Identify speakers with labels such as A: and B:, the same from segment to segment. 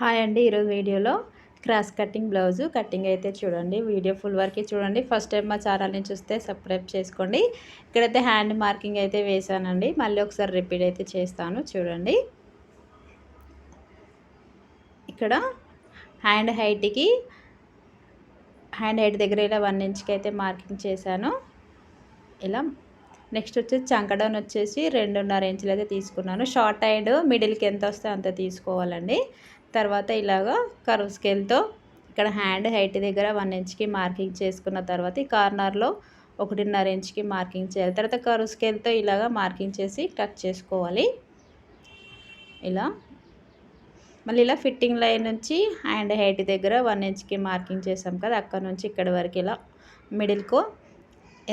A: Hi అండి ఈరోజు వీడియోలో క్రాస్ కటింగ్ బ్లౌజు. కటింగ్ అయితే చూడండి వీడియో ఫుల్ వరకు చూడండి. ఫస్ట్ టైం మా ఛానల్ని చూస్తే సబ్స్క్రైబ్ చేసుకోండి. ఇక్కడైతే హ్యాండ్ మార్కింగ్ అయితే వేసానండి మళ్ళీ ఒకసారి రిపీట్ అయితే చేస్తాను చూడండి. ఇక్కడ హ్యాండ్ హైట్కి హ్యాండ్ హైట్ దగ్గర ఇలా వన్ ఇంచ్కి అయితే మార్కింగ్ చేశాను. ఇలా నెక్స్ట్ వచ్చేసి చంకడౌన్ వచ్చేసి రెండున్నర ఇంచులు అయితే తీసుకున్నాను. షార్ట్ హ్యాండ్ మిడిల్కి ఎంత వస్తే అంత తీసుకోవాలండి. తర్వాత ఇలాగా కరువు స్కేల్తో ఇక్కడ హ్యాండ్ హైట్ దగ్గర వన్ ఇంచ్కి మార్కింగ్ చేసుకున్న తర్వాత ఈ కార్నర్లో ఒకటిన్నర ఇంచ్కి మార్కింగ్ చేయాలి. తర్వాత కరువు స్కేల్తో ఇలాగా మార్కింగ్ చేసి కట్ చేసుకోవాలి. ఇలా. మళ్ళీ ఇలా ఫిట్టింగ్ లైన్ నుంచి హ్యాండ్ హైట్ దగ్గర వన్ ఇంచ్కి మార్కింగ్ చేసాం కదా అక్కడ నుంచి ఇక్కడ వరకు ఇలా మిడిల్కు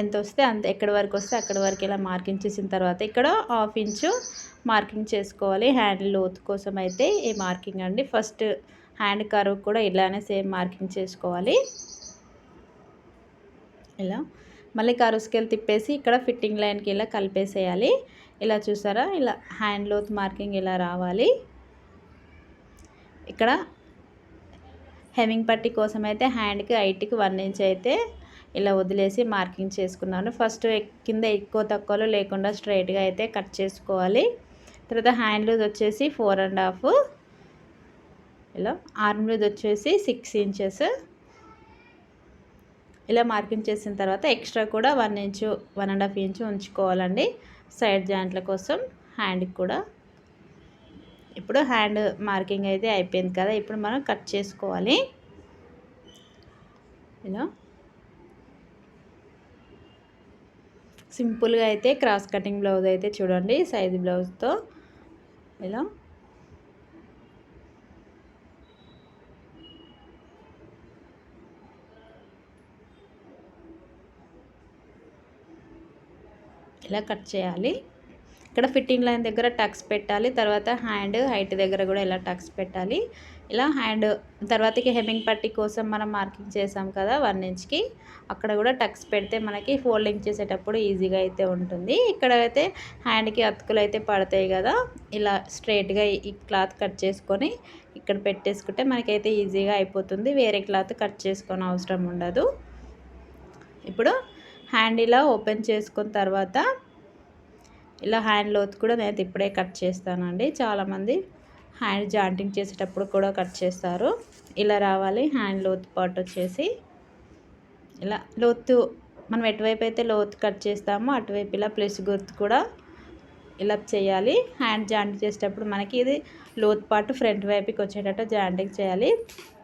A: ఎంత వస్తే అంత ఎక్కడి వరకు వస్తే అక్కడి వరకు ఇలా మార్కింగ్ చేసిన తర్వాత ఇక్కడ హాఫ్ ఇంచు మార్కింగ్ చేసుకోవాలి. హ్యాండ్ లోత్ కోసం అయితే ఈ మార్కింగ్ అండి. ఫస్ట్ హ్యాండ్ కర్వ్ కూడా ఇలానే సేమ్ మార్కింగ్ చేసుకోవాలి. ఇలా మళ్ళీ కరువు స్కేల్ తిప్పేసి ఇక్కడ ఫిట్టింగ్ లైన్కి ఇలా కలిపేసేయాలి. ఇలా చూసారా? ఇలా హ్యాండ్ లోత్ మార్కింగ్ ఇలా రావాలి. ఇక్కడ హెమింగ్ పట్టి కోసం అయితే హ్యాండ్కి హైట్కి వన్ ఇంచ్ అయితే ఇలా వదిలేసి మార్కింగ్ చేసుకున్నాను. ఫస్ట్ కింద ఎక్కువ తక్కువలో లేకుండా స్ట్రైట్గా అయితే కట్ చేసుకోవాలి. తర్వాత హ్యాండ్ లూజ్ వచ్చేసి ఫోర్ అండ్ హాఫ్. ఇలా ఆర్మ్ లూజ్ వచ్చేసి సిక్స్ ఇంచెస్. ఇలా మార్కింగ్ చేసిన తర్వాత ఎక్స్ట్రా కూడా one inch one and half inch ఉంచుకోవాలండి. Side జాయింట్ల కోసం హ్యాండ్కి కూడా. ఇప్పుడు హ్యాండ్ మార్కింగ్ అయితే అయిపోయింది కదా ఇప్పుడు మనం కట్ చేసుకోవాలి. ఇలా సింపుల్గా అయితే క్రాస్ కటింగ్ బ్లౌజ్ అయితే చూడండి సైజు బ్లౌజ్తో. ఇలా. ఇలా కట్ చేయాలి. ఇక్కడ ఫిట్టింగ్ లైన్ దగ్గర టక్స్ పెట్టాలి తర్వాత హ్యాండ్ హైట్ దగ్గర కూడా ఇలా టక్స్ పెట్టాలి. ఇలా హ్యాండ్ తర్వాతకి హెమ్మింగ్ పట్టి కోసం మనం మార్కింగ్ చేసాం కదా వన్ ఇంచ్కి అక్కడ కూడా టక్స్ పెడితే మనకి ఫోల్డింగ్ చేసేటప్పుడు ఈజీగా అయితే ఉంటుంది. ఇక్కడ అయితే హ్యాండ్కి అతుకులు అయితే పడతాయి కదా ఇలా స్ట్రైట్గా ఈ క్లాత్ కట్ చేసుకొని ఇక్కడ పెట్టేసుకుంటే మనకైతే ఈజీగా అయిపోతుంది. వేరే క్లాత్ కట్ చేసుకొని అవసరం ఉండదు. ఇప్పుడు హ్యాండ్ ఇలా ఓపెన్ చేసుకున్న తర్వాత ఇలా హ్యాండ్ లోత్ కూడా నేను ఇప్పుడే కట్ చేస్తానండి. చాలామంది హ్యాండ్ జాయింటింగ్ చేసేటప్పుడు కూడా కట్ చేస్తారు. ఇలా రావాలి హ్యాండ్ లోత్ పార్ట్ వచ్చేసి. ఇలా లోతు మనం ఎటువైపు అయితే లోతు కట్ చేస్తామో అటువైపు ఇలా ప్లస్ గుర్తు కూడా ఇలా చేయాలి. హ్యాండ్ జాయింట్ చేసేటప్పుడు మనకి ఇది లోత్ పార్ట్ ఫ్రంట్ వైపుకి వచ్చేటట్టు జాయింటింగ్ చేయాలి.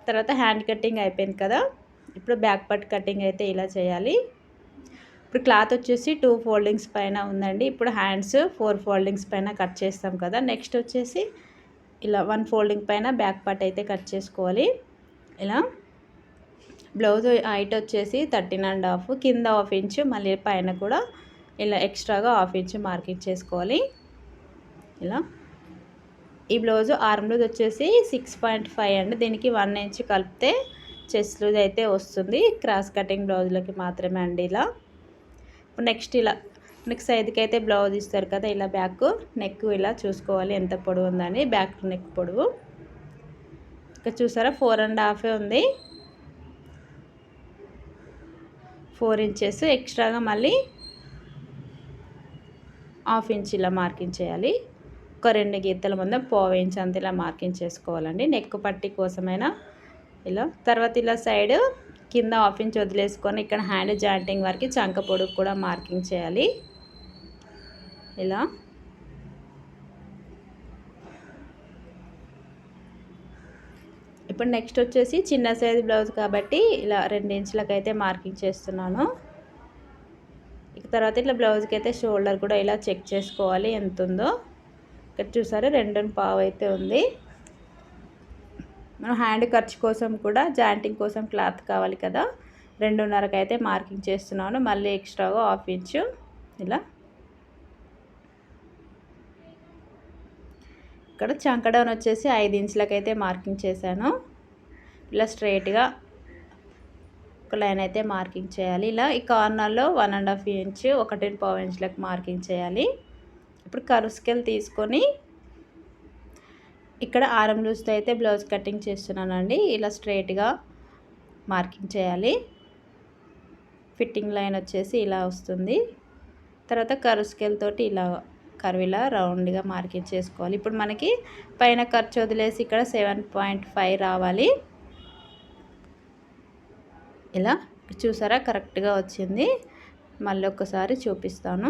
A: తర్వాత హ్యాండ్ కటింగ్ అయిపోయింది కదా. ఇప్పుడు బ్యాక్ పార్ట్ కటింగ్ అయితే ఇలా చేయాలి. ఇప్పుడు క్లాత్ వచ్చేసి టూ ఫోల్డింగ్స్ పైన ఉందండి. ఇప్పుడు హ్యాండ్స్ ఫోర్ ఫోల్డింగ్స్ పైన కట్ చేస్తాం కదా. నెక్స్ట్ వచ్చేసి ఇలా వన్ ఫోల్డింగ్ పైన బ్యాక్ పార్ట్ అయితే కట్ చేసుకోవాలి. ఇలా బ్లౌజ్ హైట్ వచ్చేసి థర్టీన్ అండ్ హాఫ్ కింద హాఫ్ ఇంచ్ మళ్ళీ పైన కూడా ఇలా ఎక్స్ట్రాగా హాఫ్ ఇంచ్ మార్కింగ్ చేసుకోవాలి ఇలా ఈ బ్లౌజ్ ఆర్మ్ లూజ్ వచ్చేసి సిక్స్ పాయింట్ ఫైవ్ అండి. దీనికి వన్ ఇంచ్ కలిపితే చెస్ట్ లూజ్ అయితే వస్తుంది. క్రాస్ కటింగ్ బ్లౌజ్లకి మాత్రమే అండి ఇలా. నెక్స్ట్ ఇలా నెక్స్ట్ సైడ్కి అయితే బ్లౌజ్ ఇస్తారు కదా ఇలా బ్యాక్ నెక్ ఇలా చూసుకోవాలి ఎంత పొడవు ఉందని బ్యాక్ నెక్ పొడవు. ఇక్కడ చూసారా ఫోర్ అండ్ హాఫే ఉంది. ఫోర్ ఇంచెస్ ఎక్స్ట్రాగా మళ్ళీ హాఫ్ ఇంచ్ ఇలా మార్కింగ్ చేయాలి. ఒక రెండు గీతల ముందు పావు ఇంచ్ అంత ఇలా మార్కింగ్ చేసుకోవాలండి. నెక్ పట్టి కోసమైనా ఇలా తర్వాత ఇలా సైడ్ కింద హాఫ్ ఇంచ్ వదిలేసుకొని ఇక్కడ హ్యాండ్ జాయింటింగ్ వరకు చంక పొడుగు కూడా మార్కింగ్ చేయాలి. ఇలా. ఇప్పుడు నెక్స్ట్ వచ్చేసి చిన్న సైజ్ బ్లౌజ్ కాబట్టి ఇలా రెండించులకు అయితే మార్కింగ్ చేస్తున్నాను. ఇక తర్వాత ఇట్లా బ్లౌజ్కి అయితే షోల్డర్ కూడా ఇలా చెక్ చేసుకోవాలి ఎంత ఉందో ఇక్కడ చూసారు రెండు పావు అయితే ఉంది. మనం హ్యాండ్ ఖర్చు కోసం కూడా జాయింటింగ్ కోసం క్లాత్ కావాలి కదా. రెండున్నరకు అయితే మార్కింగ్ చేస్తున్నాను. మళ్ళీ ఎక్స్ట్రాగా హాఫ్ ఇంచు ఇలా. ఇక్కడ చంకడౌన్ వచ్చేసి ఐదు ఇంచులకు అయితే మార్కింగ్ చేశాను. ఇలా స్ట్రైట్గా ఒక లైన్ అయితే మార్కింగ్ చేయాలి. ఇలా ఈ కార్నర్లో వన్ అండ్ హాఫ్ ఇంచ్ ఒకటి పావు ఇంచులకు మార్కింగ్ చేయాలి. ఇప్పుడు కరువు స్కేల్ తీసుకొని ఇక్కడ ఆరం లూజ్తో అయితే బ్లౌజ్ కటింగ్ చేస్తున్నానండి. ఇలా స్ట్రైట్గా మార్కింగ్ చేయాలి. ఫిట్టింగ్ లైన్ వచ్చేసి ఇలా వస్తుంది. తర్వాత కరు స్కేల్ తోటి ఇలా కర్విలా రౌండ్గా మార్కింగ్ చేసుకోవాలి. ఇప్పుడు మనకి పైన ఖర్చు వదిలేసి ఇక్కడ సెవెన్ పాయింట్ ఫైవ్ రావాలి. ఇలా చూసారా? కరెక్ట్గా వచ్చింది. మళ్ళీ ఒకసారి చూపిస్తాను.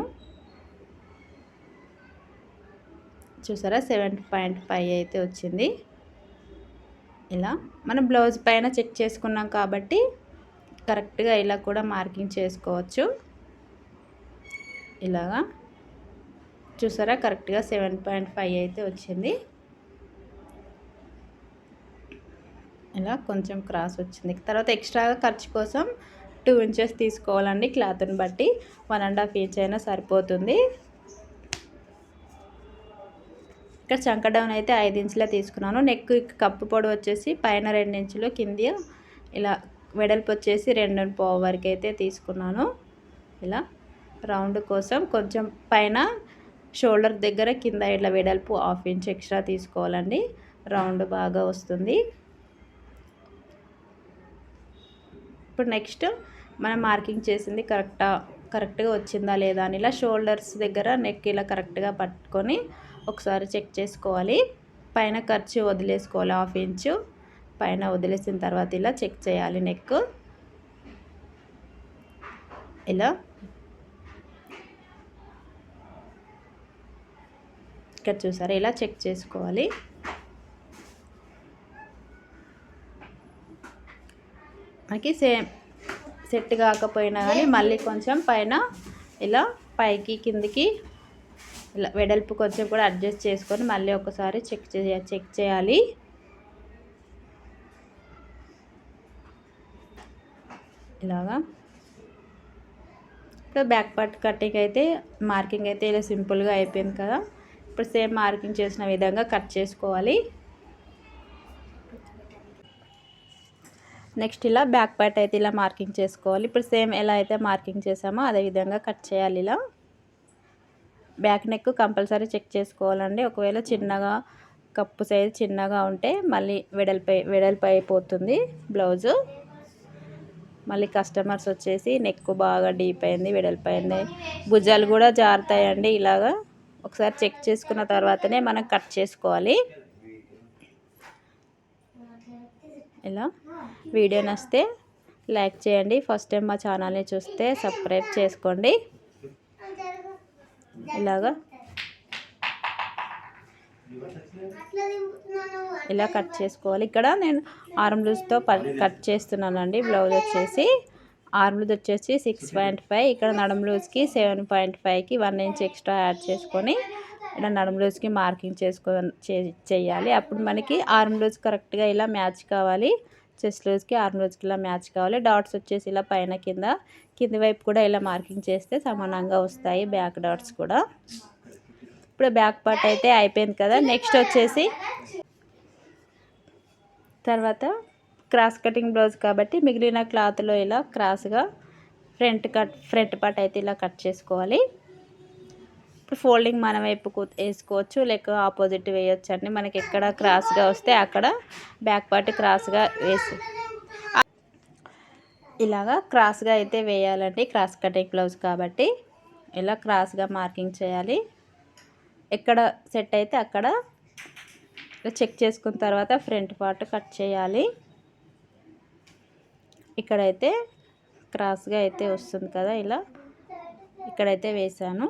A: చూసారా? సెవెన్ పాయింట్ ఫైవ్ అయితే వచ్చింది. ఇలా మనం బ్లౌజ్ పైన చెక్ చేసుకున్నాం కాబట్టి కరెక్ట్గా ఇలా కూడా మార్కింగ్ చేసుకోవచ్చు. ఇలాగా చూసారా? కరెక్ట్గా సెవెన్ పాయింట్ ఫైవ్ అయితే వచ్చింది. ఇలా కొంచెం క్రాస్ వచ్చింది. తర్వాత ఎక్స్ట్రాగా ఖర్చు కోసం టూ ఇంచెస్ తీసుకోవాలండి క్లాత్ని బట్టి. వన్ అండ్ హాఫ్ ఇంచ్ అయినా సరిపోతుంది. ఇక్కడ చంక డౌన్ అయితే ఐదు ఇంచులా తీసుకున్నాను. నెక్ కప్పు పొడి వచ్చేసి పైన రెండు ఇంచులు కింది ఇలా వెడల్పు వచ్చేసి రెండు పావు వరకు అయితే తీసుకున్నాను. ఇలా రౌండ్ కోసం కొంచెం పైన షోల్డర్ దగ్గర కింద ఇట్లా వెడల్పు హాఫ్ ఇంచ్ ఎక్స్ట్రా తీసుకోవాలండి. రౌండ్ బాగా వస్తుంది. ఇప్పుడు నెక్స్ట్ మనం మార్కింగ్ చేసింది కరెక్టా కరెక్ట్గా వచ్చిందా లేదా అని ఇలా షోల్డర్స్ దగ్గర నెక్ ఇలా కరెక్ట్గా పట్టుకొని ఒకసారి చెక్ చేసుకోవాలి. పైన ఖర్చు వదిలేసుకోవాలి. Half inch. పైన వదిలేసిన తర్వాత ఇలా చెక్ చేయాలి నెక్. ఇలా. ఇక్కడ చూసారా? ఇలా చెక్ చేసుకోవాలి. మనకి సేమ్ సెట్ కాకపోయినా కానీ మళ్ళీ కొంచెం పైన ఇలా పైకి కిందికి వెడల్పు కొంచెం కూడా అడ్జస్ట్ చేసుకొని మళ్ళీ ఒకసారి చెక్ చేయ చెక్ చేయాలి. ఇలాగా. ఇప్పుడు బ్యాక్ పార్ట్ కటింగ్ అయితే మార్కింగ్ అయితే ఇలా సింపుల్గా అయిపోయింది కదా. ఇప్పుడు సేమ్ మార్కింగ్ చేసిన విధంగా కట్ చేసుకోవాలి. నెక్స్ట్ ఇలా బ్యాక్ పార్ట్ అయితే ఇలా మార్కింగ్ చేసుకోవాలి. ఇప్పుడు సేమ్ ఎలా అయితే మార్కింగ్ చేసామో అదే విధంగా కట్ చేయాలి ఇలా. బ్యాక్ నెక్ కంపల్సరీ చెక్ చేసుకోవాలండి. ఒకవేళ చిన్నగా కప్పు సైజ్ చిన్నగా ఉంటే మళ్ళీ వెడల్పై వెడల్పు అయిపోతుంది బ్లౌజు. మళ్ళీ కస్టమర్స్ వచ్చేసి నెక్ బాగా డీప్ అయింది వెడల్పోయింది భుజాలు కూడా జారుతాయండి ఇలాగా. ఒకసారి చెక్ చేసుకున్న తర్వాతనే మనం కట్ చేసుకోవాలి. ఇలా వీడియో నచ్చితే లైక్ చేయండి. ఫస్ట్ టైం మా ఛానల్ని చూస్తే సబ్స్క్రైబ్ చేసుకోండి. ఇలాగా? ఇలా కట్ చేసుకోవాలి. ఇక్కడ నేను ఆర్మ్ లూజ్తో కట్ చేస్తున్నానండి. బ్లౌజ్ వచ్చేసి ఆర్మ్ లూజ్ వచ్చేసి సిక్స్ పాయింట్ ఫైవ్. ఇక్కడ నడుం లూజ్కి సెవెన్ పాయింట్ ఫైవ్కి వన్ ఇంచ్ ఎక్స్ట్రా యాడ్ చేసుకొని ఇలా నడుం లూజ్కి మార్కింగ్ చేసుకో చేయాలి. అప్పుడు మనకి ఆర్మ్ లూజ్ కరెక్ట్గా ఇలా మ్యాచ్ కావాలి. చెస్ట్ లూజ్కి ఆర్మ్ రోజుకి ఇలా మ్యాచ్ కావాలి. డాట్స్ వచ్చేసి ఇలా పైన కింద కింది వైపు కూడా ఇలా మార్కింగ్ చేస్తే సమానంగా వస్తాయి బ్యాక్ డాట్స్ కూడా. ఇప్పుడు బ్యాక్ పార్ట్ అయితే అయిపోయింది కదా. నెక్స్ట్ వచ్చేసి తర్వాత క్రాస్ కటింగ్ బ్లౌజ్ కాబట్టి మిగిలిన క్లాత్లో ఇలా క్రాస్గా ఫ్రంట్ కట్ ఫ్రంట్ పార్ట్ అయితే ఇలా కట్ చేసుకోవాలి. ఫోల్డింగ్ మన వైపు వేసుకోవచ్చు లేక ఆపోజిట్ వేయొచ్చు అండి. మనకి ఎక్కడ క్రాస్గా వస్తే అక్కడ బ్యాక్ పార్ట్ క్రాస్గా వేసి ఇలాగా క్రాస్గా అయితే వేయాలండి. క్రాస్ కటింగ్ బ్లౌజ్ కాబట్టి ఇలా క్రాస్గా మార్కింగ్ చేయాలి. ఎక్కడ సెట్ అయితే అక్కడ చెక్ చేసుకున్న తర్వాత ఫ్రంట్ పార్ట్ కట్ చేయాలి. ఇక్కడైతే క్రాస్గా అయితే వస్తుంది కదా ఇలా ఇక్కడైతే వేసాను.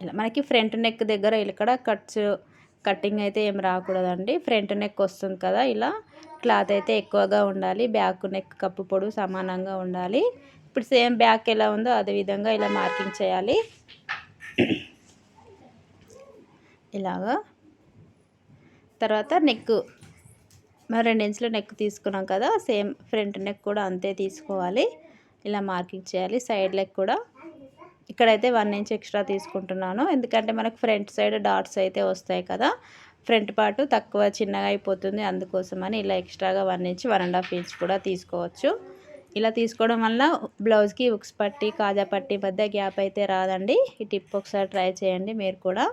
A: ఇలా మనకి ఫ్రంట్ నెక్ దగ్గర ఇక్కడ కట్స్ కటింగ్ అయితే ఏం రాకూడదండి. ఫ్రంట్ నెక్ వస్తుంది కదా ఇలా క్లాత్ అయితే ఎక్కువగా ఉండాలి. బ్యాక్ నెక్ కప్పు పొడుగు సమానంగా ఉండాలి. ఇప్పుడు సేమ్ బ్యాక్ ఎలా ఉందో అదే విధంగా ఇలా మార్కింగ్ చేయాలి. ఇలాగా. తర్వాత నెక్ మరి రెండు ఇంచుల నెక్ తీసుకున్నాం కదా సేమ్ ఫ్రంట్ నెక్ కూడా అంతే తీసుకోవాలి. ఇలా మార్కింగ్ చేయాలి. సైడ్ లెక్ కూడా ఇక్కడైతే వన్ ఇంచ్ ఎక్స్ట్రా తీసుకుంటున్నాను. ఎందుకంటే మనకు ఫ్రంట్ సైడ్ డాట్స్ అయితే వస్తాయి కదా. ఫ్రంట్ పార్ట్ తక్కువ చిన్నగా అయిపోతుంది. అందుకోసమని ఇలా ఎక్స్ట్రాగా one inch one and half inch కూడా తీసుకోవచ్చు. ఇలా తీసుకోవడం వల్ల బ్లౌజ్కి ఉక్స్ పట్టి కాజా పట్టి మధ్య గ్యాప్ అయితే రాదండి. ఈ టిప్ ఒకసారి ట్రై చేయండి మీరు కూడా.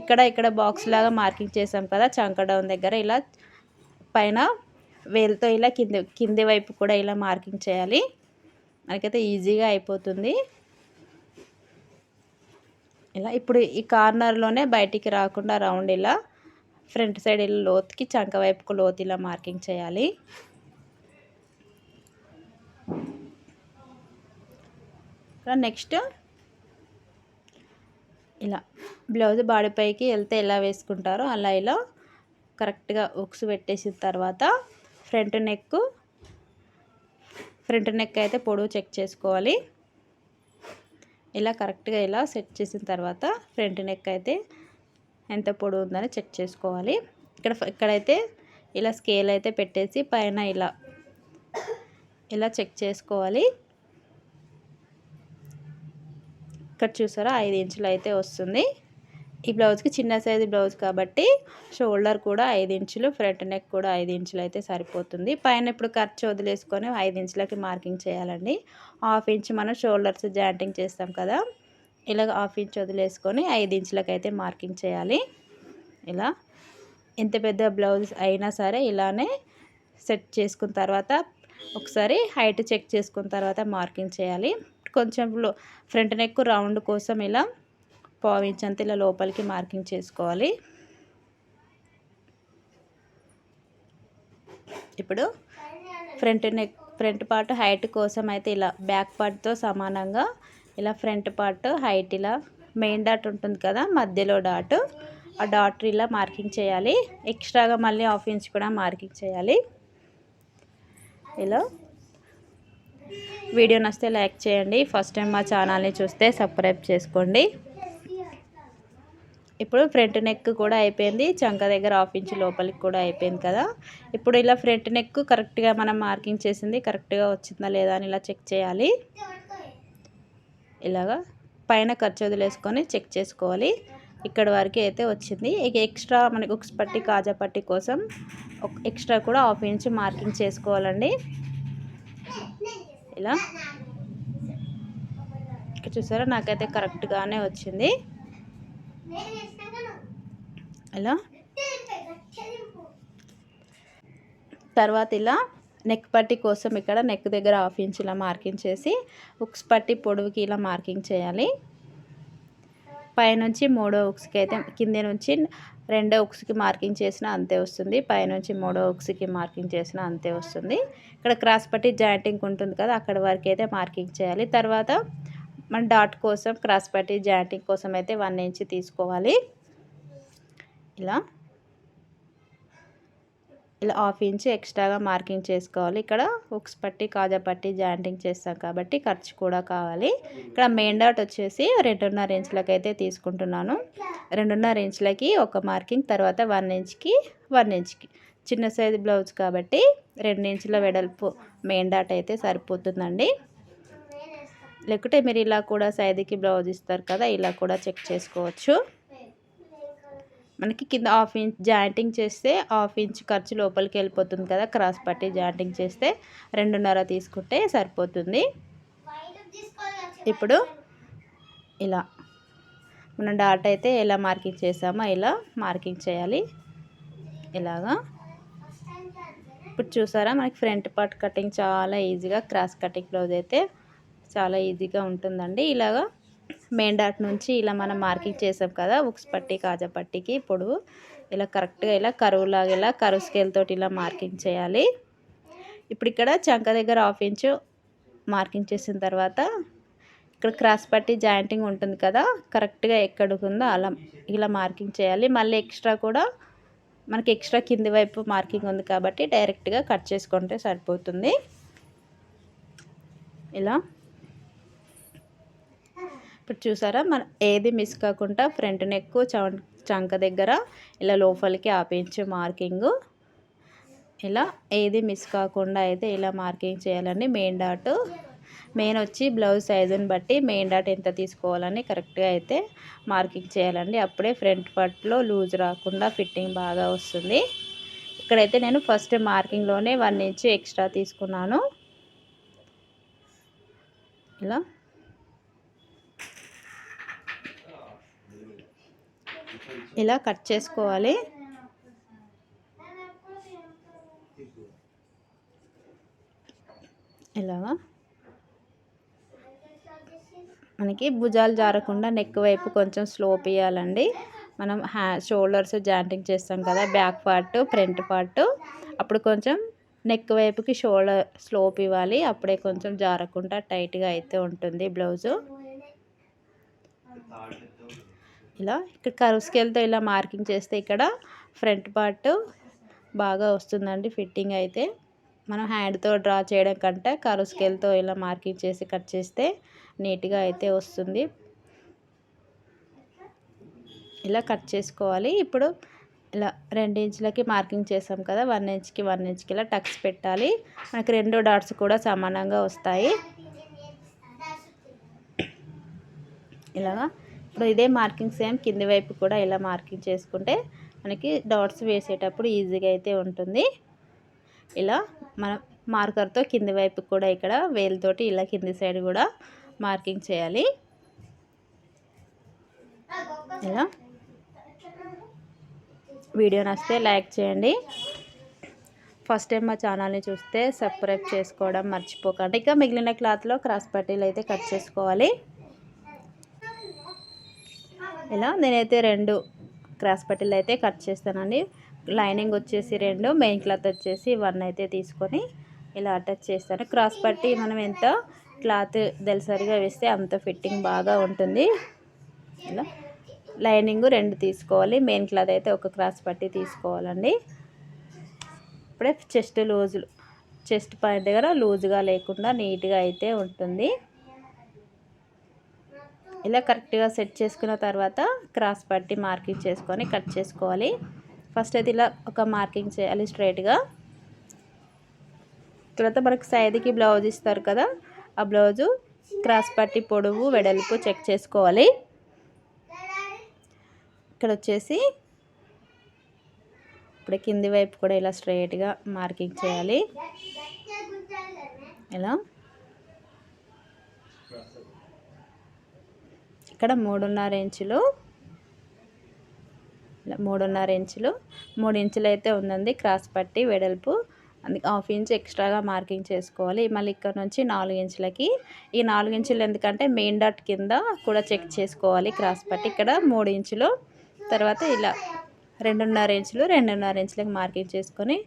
A: ఇక్కడ ఇక్కడ బాక్స్ లాగా మార్కింగ్ చేసాం కదా చంక డౌన్ దగ్గర ఇలా పైన వేలుతో ఇలా కింది కింది వైపు కూడా ఇలా మార్కింగ్ చేయాలి. మనకైతే ఈజీగా అయిపోతుంది. ఇలా ఇప్పుడు ఈ కార్నర్లోనే బయటికి రాకుండా రౌండ్ ఇలా ఫ్రంట్ సైడ్ ఇలా లోతుకి చంక వైపుకు లోతు ఇలా మార్కింగ్ చేయాలి. నెక్స్ట్ ఇలా బ్లౌజ్ బాడీపైకి వెళ్తే ఎలా వేసుకుంటారో అలా ఇలా కరెక్ట్గా ఉక్స్ పెట్టేసిన తర్వాత ఫ్రంట్ నెక్ ఫ్రంట్ నెక్ అయితే పొడవు చెక్ చేసుకోవాలి. ఇలా కరెక్ట్గా ఇలా సెట్ చేసిన తర్వాత ఫ్రంట్ నెక్ అయితే ఎంత పొడవు ఉందని చెక్ చేసుకోవాలి. ఇక్కడ ఇక్కడైతే ఇలా స్కేల్ అయితే పెట్టేసి పైన ఇలా ఇలా చెక్ చేసుకోవాలి. ఇక్కడ చూసారా ఐదు ఇంచులు అయితే వస్తుంది. ఈ బ్లౌజ్కి చిన్న సైజు బ్లౌజ్ కాబట్టి షోల్డర్ కూడా ఐదు ఇంచులు ఫ్రంట్ నెక్ కూడా ఐదు ఇంచులు అయితే సరిపోతుంది. పైన ఇప్పుడు ఖర్చు వదిలేసుకొని ఐదు ఇంచులకి మార్కింగ్ చేయాలండి. హాఫ్ ఇంచ్ మనం షోల్డర్స్ జాయింటింగ్ చేస్తాం కదా ఇలా హాఫ్ ఇంచ్ వదిలేసుకొని ఐదు ఇంచులకి అయితే మార్కింగ్ చేయాలి. ఇలా ఎంత పెద్ద బ్లౌజ్ అయినా సరే ఇలానే సెట్ చేసుకున్న తర్వాత ఒకసారి హైట్ చెక్ చేసుకున్న తర్వాత మార్కింగ్ చేయాలి. కొంచెం ఫ్రంట్ నెక్ రౌండ్ కోసం ఇలా పావించంత ఇలా లోపలికి మార్కింగ్ చేసుకోవాలి. ఇప్పుడు front neck front part height కోసం అయితే ఇలా బ్యాక్ పార్ట్తో సమానంగా ఇలా ఫ్రంట్ పార్ట్ హైట్ ఇలా మెయిన్ డాట్ ఉంటుంది కదా మధ్యలో డాట్ ఆ డాట్ ఇలా మార్కింగ్ చేయాలి. ఎక్స్ట్రాగా మళ్ళీ హాఫ్ ఇంచ్ కూడా మార్కింగ్ చేయాలి. ఇలా వీడియో నచ్చితే లైక్ చేయండి. ఫస్ట్ టైం మా ఛానల్ని చూస్తే సబ్స్క్రైబ్ చేసుకోండి. ఇప్పుడు ఫ్రంట్ నెక్ కూడా అయిపోయింది. చంక దగ్గర హాఫ్ ఇంచ్ లోపలికి కూడా అయిపోయింది కదా. ఇప్పుడు ఇలా ఫ్రంట్ నెక్ కరెక్ట్గా మనం మార్కింగ్ చేసింది కరెక్ట్గా వచ్చిందా లేదా అని ఇలా చెక్ చేయాలి. ఇలాగా పైన ఖర్చు వదిలేసుకొని చెక్ చేసుకోవాలి. ఇక్కడ వరకు అయితే వచ్చింది. ఇక ఎక్స్ట్రా మనకి ఉక్స్ పట్టి కాజా పట్టి కోసం ఎక్స్ట్రా కూడా హాఫ్ ఇంచ్ మార్కింగ్ చేసుకోవాలండి. ఇలా. ఇక్కడ చూసారా? నాకైతే కరెక్ట్గానే వచ్చింది. అలా తర్వాత ఇలా నెక్ పట్టి కోసం ఇక్కడ నెక్ దగ్గర హాఫ్ ఇంచ్ ఇలా మార్కింగ్ చేసి ఉక్స్ పట్టి పొడవుకి ఇలా మార్కింగ్ చేయాలి. పైనుంచి మూడో ఉక్స్కి అయితే కింద నుంచి రెండో ఉక్స్కి మార్కింగ్ చేసిన అంతే వస్తుంది. పైనుంచి మూడో ఉక్స్కి మార్కింగ్ చేసిన అంతే వస్తుంది. ఇక్కడ క్రాస్ పట్టి జాయింటింగ్ ఉంటుంది కదా అక్కడ వరకు అయితే మార్కింగ్ చేయాలి. తర్వాత మన డాట్ కోసం క్రాస్ పట్టి జాయింటింగ్ కోసం అయితే వన్ ఇంచ్ తీసుకోవాలి. ఇలా. ఇలా హాఫ్ ఇంచ్ ఎక్స్ట్రాగా మార్కింగ్ చేసుకోవాలి. ఇక్కడ ఉక్స్ పట్టి కాజా పట్టి జాయింటింగ్ చేస్తాం కాబట్టి ఖర్చు కూడా కావాలి. ఇక్కడ మెయిన్ డాట్ వచ్చేసి రెండున్నర ఇంచులకి అయితే తీసుకుంటున్నాను. రెండున్నర ఇంచులకి ఒక మార్కింగ్ తర్వాత వన్ ఇంచ్కి వన్ ఇంచ్కి. చిన్న సైజు బ్లౌజ్ కాబట్టి రెండు ఇంచుల వెడల్పు మెయిన్ డాట్ అయితే సరిపోతుందండి. లేకుంటే మీరు ఇలా కూడా సైజుకి బ్లౌజ్ ఇస్తారు కదా ఇలా కూడా చెక్ చేసుకోవచ్చు. మనకి కింద హాఫ్ ఇంచ్ జాయింటింగ్ చేస్తే హాఫ్ ఇంచ్ ఖర్చు లోపలికి వెళ్ళిపోతుంది కదా క్రాస్ పట్టి జాయింటింగ్ చేస్తే రెండున్నర తీసుకుంటే సరిపోతుంది. ఇప్పుడు ఇలా మనం డాట్ అయితే ఎలా మార్కింగ్ చేసామో ఇలా మార్కింగ్ చేయాలి. ఇలాగా. ఇప్పుడు చూసారా మనకి ఫ్రంట్ పార్ట్ కటింగ్ చాలా ఈజీగా క్రాస్ కటింగ్ బ్లౌజ్ అయితే చాలా ఈజీగా ఉంటుందండి. ఇలాగా మెయిన్ డాట్ నుంచి ఇలా మనం మార్కింగ్ చేసాం కదా ఉక్స్ పట్టి కాజా పట్టికి పొడవు ఇలా కరెక్ట్గా ఇలా కరువులాగా ఇలా కరువు స్కేల్ తోటి ఇలా మార్కింగ్ చేయాలి. ఇప్పుడు ఇక్కడ చంక దగ్గర హాఫ్ ఇంచు మార్కింగ్ చేసిన తర్వాత ఇక్కడ క్రాస్ పట్టి జాయింటింగ్ ఉంటుంది కదా కరెక్ట్గా ఎక్కడుకుందో అలా ఇలా మార్కింగ్ చేయాలి. మళ్ళీ ఎక్స్ట్రా కూడా మనకి ఎక్స్ట్రా కింది వైపు మార్కింగ్ ఉంది కాబట్టి డైరెక్ట్గా కట్ చేసుకుంటే సరిపోతుంది. ఇలా ఇప్పుడు చూసారా? మన ఏది మిస్ కాకుండా ఫ్రంట్ నెక్ చంక దగ్గర ఇలా లోపలికి ఆపించు మార్కింగ్. ఇలా ఏది మిస్ కాకుండా అయితే ఇలా మార్కింగ్ చేయాలండి. Main dot. మెయిన్ వచ్చి బ్లౌజ్ సైజుని బట్టి మెయిన్ డాట్ ఎంత తీసుకోవాలని కరెక్ట్గా అయితే మార్కింగ్ చేయాలండి. అప్పుడే ఫ్రంట్ పార్ట్లో లూజ్ రాకుండా ఫిట్టింగ్ బాగా వస్తుంది. ఇక్కడైతే నేను ఫస్ట్ మార్కింగ్లోనే వన్ ఇంచ్ ఎక్స్ట్రా తీసుకున్నాను. ఇలా ఇలా కట్ చేసుకోవాలి. ఇలాగా. మనకి భుజాలు జారకుండా నెక్ వైపు కొంచెం స్లోప్ ఇవ్వాలండి మనం హ్యా షోల్డర్స్ జాంటింగ్ చేస్తాం కదా బ్యాక్ పార్ట్ ఫ్రంట్ పార్ట్. అప్పుడు కొంచెం నెక్ వైపుకి షోల్డర్ స్లోప్ ఇవ్వాలి. అప్పుడే కొంచెం జారకుండా టైట్గా అయితే ఉంటుంది బ్లౌజు. ఇలా ఇక్కడ కరువు ఇలా మార్కింగ్ చేస్తే ఇక్కడ ఫ్రంట్ పార్ట్ బాగా వస్తుందండి ఫిట్టింగ్ అయితే. మనం హ్యాండ్తో డ్రా చేయడం కంటే కరువు ఇలా మార్కింగ్ చేసి కట్ చేస్తే నీట్గా అయితే వస్తుంది. ఇలా కట్ చేసుకోవాలి. ఇప్పుడు ఇలా రెండు ఇంచులకి మార్కింగ్ చేసాం కదా వన్ ఇంచ్కి వన్ ఇంచ్కి ఇలా టక్స్ పెట్టాలి. మనకి రెండు డాట్స్ కూడా సమానంగా వస్తాయి. ఇలాగా ఇప్పుడు ఇదే మార్కింగ్ సేమ్ కింది వైపు కూడా ఇలా మార్కింగ్ చేసుకుంటే మనకి డాట్స్ వేసేటప్పుడు ఈజీగా అయితే ఉంటుంది. ఇలా మనం మార్కర్తో కింది వైపు కూడా ఇక్కడ వేలుతోటి ఇలా కింది సైడ్ కూడా మార్కింగ్ చేయాలి. ఇలా వీడియో నచ్చితే లైక్ చేయండి. ఫస్ట్ టైం మా ఛానల్ని చూస్తే సబ్స్క్రైబ్ చేసుకోవడం మర్చిపోకండి. ఇక మిగిలిన క్లాత్లో క్రాస్ పట్టీలు అయితే కట్ చేసుకోవాలి. ఇలా నేనైతే రెండు క్రాస్ పట్టీలు అయితే కట్ చేస్తానండి. లైనింగ్ వచ్చేసి రెండు మెయిన్ క్లాత్ వచ్చేసి వన్ అయితే తీసుకొని ఇలా అటాచ్ చేస్తాను. క్రాస్ పట్టి మనం ఎంత క్లాత్ దలిసరిగా వేస్తే అంత ఫిట్టింగ్ బాగా ఉంటుంది. ఇలా లైనింగ్ రెండు తీసుకోవాలి. మెయిన్ క్లాత్ అయితే ఒక క్రాస్ పట్టి తీసుకోవాలండి. ఇప్పుడే చెస్ట్ లూజులు చెస్ట్ పాయింట్ దగ్గర లూజుగా లేకుండా నీట్గా అయితే ఉంటుంది. ఇలా కరెక్ట్గా సెట్ చేసుకున్న తర్వాత క్రాస్ పట్టి మార్కింగ్ చేసుకొని కట్ చేసుకోవాలి. ఫస్ట్ అయితే ఇలా ఒక మార్కింగ్ చేయాలి స్ట్రైట్గా. తర్వాత మనకు సైడ్కి బ్లౌజ్ ఇస్తారు కదా ఆ బ్లౌజు క్రాస్ పట్టి పొడవు వెడల్పు చెక్ చేసుకోవాలి. ఇక్కడ వచ్చేసి ఇప్పుడు కింది వైపు కూడా ఇలా స్ట్రైట్గా మార్కింగ్ చేయాలి. ఇలా ఇక్కడ మూడున్నర ఇంచులు. మూడున్నర ఇంచులు. మూడు ఇంచులు అయితే ఉందండి క్రాస్ పట్టి వెడల్పు. అందుకే హాఫ్ ఇంచ్ ఎక్స్ట్రాగా మార్కింగ్ చేసుకోవాలి. మళ్ళీ ఇక్కడ నుంచి నాలుగు ఇంచులకి. ఈ నాలుగు ఇంచులు ఎందుకంటే మెయిన్ డాట్ కింద కూడా చెక్ చేసుకోవాలి క్రాస్ పట్టి. ఇక్కడ మూడు ఇంచులు. తర్వాత ఇలా రెండున్నర ఇంచులు రెండున్నర ఇంచులకి మార్కింగ్ చేసుకొని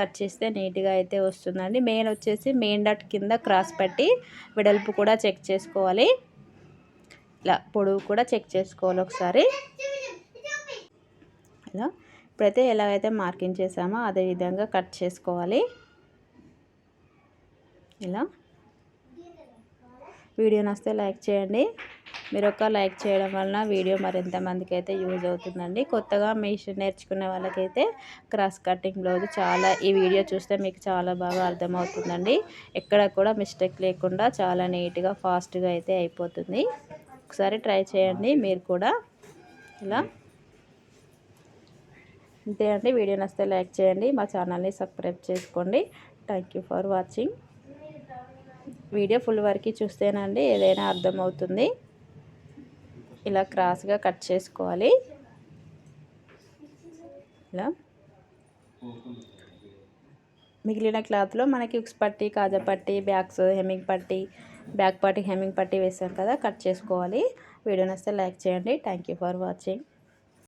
A: కట్ చేస్తే నీట్గా అయితే వస్తుందండి. మెయిన్ వచ్చేసి మెయిన్ డాట్ కింద క్రాస్ పట్టి వెడల్పు కూడా చెక్ చేసుకోవాలి. ఇలా పొడవు కూడా చెక్ చేసుకోవాలి ఒకసారి. ఇలా ఇప్పుడైతే ఎలాగైతే మార్కింగ్ చేసామో అదే విధంగా కట్ చేసుకోవాలి. ఇలా వీడియో నస్తే లైక్ చేయండి. మీరు ఒక లైక్ చేయడం వలన వీడియో మరింత మందికి అయితే యూజ్ అవుతుందండి. కొత్తగా మిషన్ నేర్చుకునే వాళ్ళకైతే క్రాస్ కటింగ్ బ్లౌజ్ చాలా ఈ వీడియో చూస్తే మీకు చాలా బాగా అర్థమవుతుందండి. ఎక్కడ కూడా మిస్టేక్ లేకుండా చాలా నీట్గా ఫాస్ట్గా అయితే అయిపోతుంది. ఒకసారి ట్రై చేయండి మీరు కూడా. ఇలా. అంతే అండి వీడియో నచ్చితే లైక్ చేయండి మా ఛానల్ని సబ్స్క్రైబ్ చేసుకోండి. Thank you for watching video full వరకు చూస్తేనండి ఏదైనా అర్థమవుతుంది. ఇలా క్రాస్గా కట్ చేసుకోవాలి. ఇలా. మిగిలిన క్లాత్లో మనకి ఉక్స్ పట్టి కాజా పట్టి బ్యాగ్స్ హెమ్మింగ్ పట్టి బ్యాక్ పార్టీ హెమ్మింగ్ పట్టి వేసాం కదా కట్ చేసుకోవాలి. వీడియో నచ్చితే లైక్ చేయండి. Thank for watching